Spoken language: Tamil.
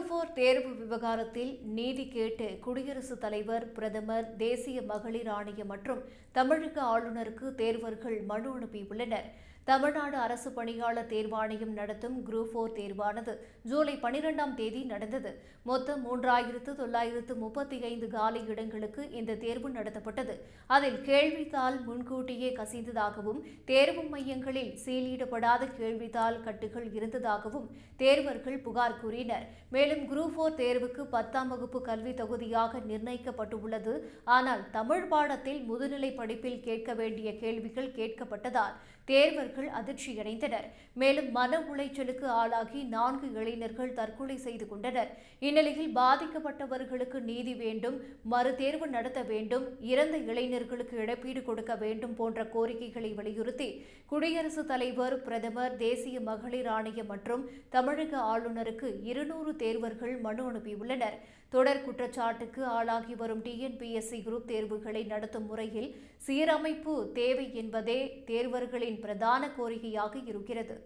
குரூப் தேர்வு விவகாரத்தில் நீதி கேட்டு குடியரசுத் தலைவர் பிரதமர் தேசிய மகளிர் ஆணையம் மற்றும் தமிழக ஆளுநருக்கு தேர்வர்கள் மனு அனுப்பியுள்ளனர். தமிழ்நாடு அரசு பணியாளர் தேர்வாணையம் நடத்தும் குரூப் ஃபோர் தேர்வானது ஜூலை பனிரெண்டாம் தேதி நடந்தது. மொத்தம் மூன்றாயிரத்து தொள்ளாயிரத்து முப்பத்தி ஐந்து காலி இடங்களுக்கு இந்த தேர்வு நடத்தப்பட்டது. அதில் கேள்வித்தாள் முன்கூட்டியே கசிந்ததாகவும் தேர்வு மையங்களில் சீலிடப்படாத கேள்வித்தாள் கட்டுகள் இருந்ததாகவும் தேர்வர்கள் புகார் கூறினர். மேலும் குரூப் ஃபோர் தேர்வுக்கு பத்தாம் வகுப்பு கல்வி தொகுதியாக நிர்ணயிக்கப்பட்டுள்ளது. ஆனால் தமிழ் பாடத்தில் முதுநிலை படிப்பில் கேட்க வேண்டிய கேள்விகள் கேட்கப்பட்டதால் தேர்வர்கள் அதிர்ச்சியடைந்தனர். மேலும் மன உளைச்சலுக்கு ஆளாகி நான்கு இளைஞர்கள் தற்கொலை செய்து கொண்டனர். இந்நிலையில் பாதிக்கப்பட்டவர்களுக்கு நீதி வேண்டும் மறுதேர்வு நடத்த வேண்டும் இறந்த இளைஞர்களுக்கு இழப்பீடு கொடுக்க வேண்டும் போன்ற கோரிக்கைகளை வலியுறுத்தி குடியரசுத் தலைவர் பிரதமர் தேசிய மகளிர் ஆணையம் மற்றும் தமிழக ஆளுநருக்கு இருநூறு தேர்வு தேர்வர்கள் மனு அனுப்பியுள்ளனர். தொடர் குற்றச்சாட்டுக்கு ஆளாகி வரும் டிஎன்பிஎஸ்சி குரூப் தேர்வுகளை நடத்தும் முறையில் சீரமைப்பு தேவை என்பதே தேர்வர்களின் பிரதான கோரிக்கையாக இருக்கிறது.